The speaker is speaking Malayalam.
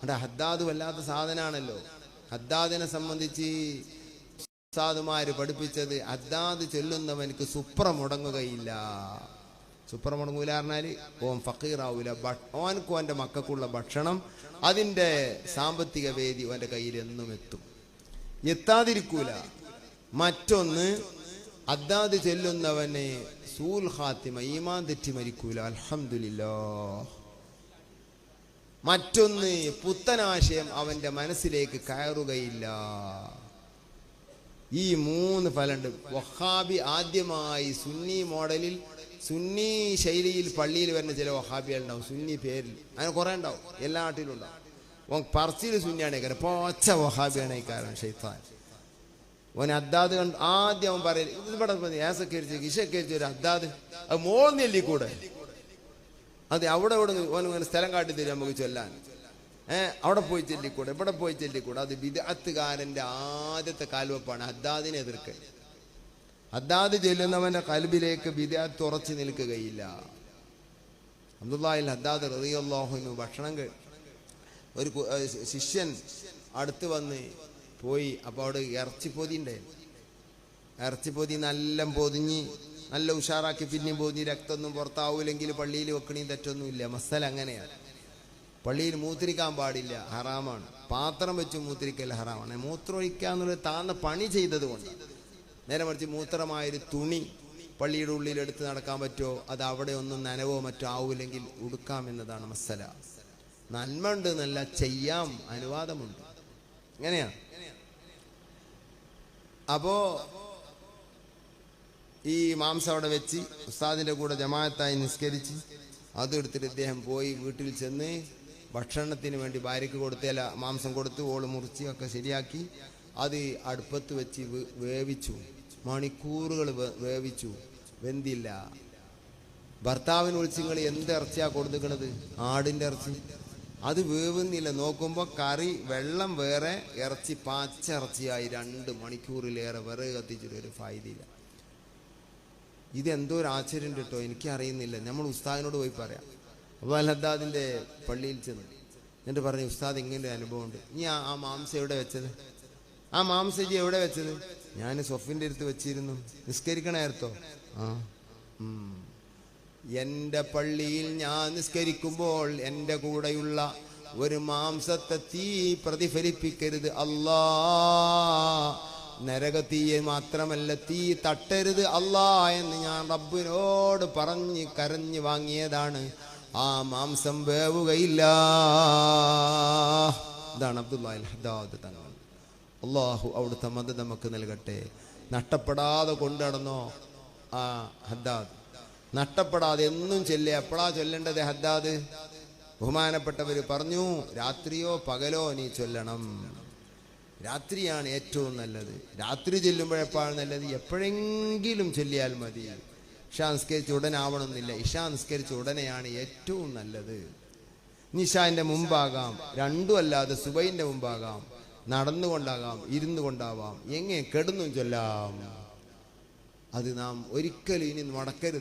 അവിടെ ഹദ്ദാദ് വല്ലാത്ത സാധനമാണല്ലോ ഹദ്ദാദിനെ സംബന്ധിച്ച് ഉസ്താദുമാര് പഠിപ്പിച്ചത് ഹദ്ദാദ് ചൊല്ലുന്നവനക്ക് സുപ്ര മുടങ്ങുകയില്ല സുപ്ര മുടങ്ങൂല പറഞ്ഞാൽ ഓം ഫക്കീറാവൂല. ഓനക്കും ഓന്റെ മക്കൾക്കുള്ള ഭക്ഷണം അതിന്റെ സാമ്പത്തിക വേദി അവന്റെ കയ്യിൽ എന്നും എത്തും. എത്താതിരിക്കൂല. മറ്റൊന്ന് അദ്ദാദ് ചെല്ലുന്നവനെ സൂൽ ഹാത്തിമ ഈമാൻ തെറ്റി മരിക്കൂല. അൽഹംദുലില്ലാ മറ്റൊന്ന് പുത്തനാശയം അവന്റെ മനസ്സിലേക്ക് കയറുകയില്ല. ഈ മൂന്ന് ഫലമുണ്ട് വഹാബി ആദ്യമായി സുന്നി മോഡലിൽ സുന്നി ശൈലിയിൽ പള്ളിയിൽ വരുന്ന ചില വഹാബികളുണ്ടാവും. സുന്നി പേരിൽ. അങ്ങനെ കുറെ ഉണ്ടാവും. എല്ലാ നാട്ടിലും ഉണ്ടാവും. ഓൻ പറച്ചിൽ സുന്നിയാണ് പോച്ച വഹാബിയാണ് ഈ കാരണം ഷെയ്ത്താൻ ഓൻ അദ്ദാദ് കണ്ട് ആദ്യം അവൻ പറയൽ ഇത് ഇവിടെ ഏസക്കരിച്ച് ഇഷക്കരിച്ച് ഒരു അദ്ദാദ്. അത് മോന്നില്ലേ കൂടെ? അതെ അവിടെ ഇവിടെ ഓനങ്ങനെ സ്ഥലം കാട്ടി തരും നമുക്ക് ചൊല്ലാൻ. ഏഹ് അവിടെ പോയി ചൊല്ലിക്കൂടെ ഇവിടെ പോയി ചൊല്ലിക്കൂടെ. അത് വിദഗ്ധകാരന്റെ ആദ്യത്തെ കാൽവെപ്പാണ് ഹദ്ദാദിനെ എതിർക്കുക ഹദ്ദാദ് ചെല്ലുന്നവന്റെ കൽബിലേക്ക് വിദഗ്ധ ഉറച്ചു നിൽക്കുകയില്ല. അബ്ദുല്ലാഹിൽ ഹദ്ദാദ് റളിയല്ലാഹുവിന് ഭക്ഷണം ഒരു ശിഷ്യൻ അടുത്ത് വന്ന് പോയി അപ്പോൾ അവിടെ ഇറച്ചിപ്പൊതി ഉണ്ടായിരുന്നു ഇറച്ചിപ്പൊതി നല്ല പൊതിഞ്ഞ് നല്ല ഉഷാറാക്കി പിന്നെയും പോകുന്നു. രക്തമൊന്നും പുറത്താവൂലെങ്കിൽ പള്ളിയിൽ വെക്കണീ തെറ്റൊന്നുമില്ല മസല അങ്ങനെയാണ് പള്ളിയിൽ മൂത്രിക്കാൻ പാടില്ല. ഹറാമാണ്. പാത്രം വെച്ച് മൂത്രിക്കൽ ഹറാമാണ്. മൂത്രമൊഴിക്കുക ഒഴിക്കാന്നുള്ള താന്ന പണി ചെയ്തത് കൊണ്ട്. നേരെ മറിച്ച് മൂത്രമായൊരു തുണി പള്ളിയുടെ ഉള്ളിൽ എടുത്ത് നടക്കാൻ പറ്റുമോ? അത് അവിടെ ഒന്നും നനവോ മറ്റോ ആവൂലെങ്കിൽ ഉടുക്കാം എന്നതാണ് മസല. നന്മ ഉണ്ട് എന്നല്ല ചെയ്യാം. അനുവാദമുണ്ട്. എങ്ങനെയാ അപ്പോ ഈ മാംസം അവിടെ വെച്ച് ഉസ്താദിന്റെ കൂടെ ജമാഅത്തായി നിസ്കരിച്ച് അതെടുത്തിട്ട് ഇദ്ദേഹം പോയി വീട്ടിൽ ചെന്ന് ഭക്ഷണത്തിന് വേണ്ടി ഭാര്യയ്ക്ക് കൊടുത്തേല മാംസം കൊടുത്ത്. ഓൾ മുറിച്ച് ഒക്കെ ശരിയാക്കി. അത് അടുപ്പത്ത് വെച്ച് വേവിച്ചു. മണിക്കൂറുകൾ വേവിച്ചു. വെന്തില്ല. ഭർത്താവിന് വിളിച്ച് നിങ്ങൾ എന്ത് ഇറച്ചിയാ കൊടുത്തിക്കണത്? ആടിന്റെ ഇറച്ചി. അത് വേവുന്നില്ല. നോക്കുമ്പോൾ കറി വെള്ളം വേറെ ഇറച്ചി പാച്ചിറച്ചിയായി രണ്ട് മണിക്കൂറിലേറെ വിറക് കത്തിച്ചിട്ട് ഒരു ഫായതിയില്ല ഇതെന്തോ ഒരു ആശ്ചര്യം കേട്ടോ എനിക്ക് അറിയുന്നില്ല നമ്മൾ ഉസ്താദിനോട് പോയി പറയാം. അപ്പോൾ അലഹദാദിന്റെ പള്ളിയിൽ ചെന്ന്. എന്നിട്ട് പറഞ്ഞു ഉസ്താദ് ഇങ്ങനെ ഒരു അനുഭവം ഉണ്ട് നീ ആ ആ മാംസം എവിടെ വെച്ചത്? ആ മാംസജി എവിടെ വെച്ചത്? ഞാൻ സൊഫിന്റെ അടുത്ത് വെച്ചിരുന്നു. നിസ്കരിക്കണ നേരത്തോ ആ എന്റെ പള്ളിയിൽ ഞാൻ നിസ്കരിക്കുമ്പോൾ എന്റെ കൂടെയുള്ള ഒരു മാംസത്തെ തീ പ്രതിഫലിപ്പിക്കരുത്. അല്ലാ നരകത്തീയെ മാത്രമല്ല തീ തട്ടരുത് അല്ലാ എന്ന് ഞാൻ റബ്ബിനോട് പറഞ്ഞ് കരഞ്ഞ് വാങ്ങിയതാണ്. ആ മാംസം വേവുകയില്ല. ഇതാണ് അബ്ദുല്ലാഹിൽ ഹദാദ് തങ്ങൾ. അള്ളാഹു അവിടുത്തെ മത നമുക്ക് നൽകട്ടെ. നഷ്ടപ്പെടാതെ കൊണ്ടടന്നോ ആ ഹദ്ദാദ് നഷ്ടപ്പെടാതെ എന്നും ചൊല്ലുക എപ്പോഴാ ചൊല്ലേണ്ടത് ഹദ്ദാദ് ബഹുമാനപ്പെട്ടവർ പറഞ്ഞു രാത്രിയോ പകലോ നീ ചൊല്ലണം. രാത്രിയാണ് ഏറ്റവും നല്ലത്. രാത്രി ചെല്ലുമ്പോഴെപ്പോഴാണ് നല്ലത്. എപ്പോഴെങ്കിലും ചൊല്ലിയാൽ മതി. ഇഷാ നിസ്കരിച്ച് ഉടനെ ആവണമെന്നില്ല ഇഷാ നിസ്കരിച്ച് ഉടനെയാണ് ഏറ്റവും നല്ലത്. നിഷാന്റെ മുമ്പാകാം. രണ്ടും അല്ലാതെ സുബൈന്റെ മുമ്പാകാം. നടന്നുകൊണ്ടാകാം ഇരുന്നു കൊണ്ടാവാം എങ്ങനെ കെടുന്നും ചൊല്ലാം. അത് നാം ഒരിക്കലും ഇനി മടക്കരുത്.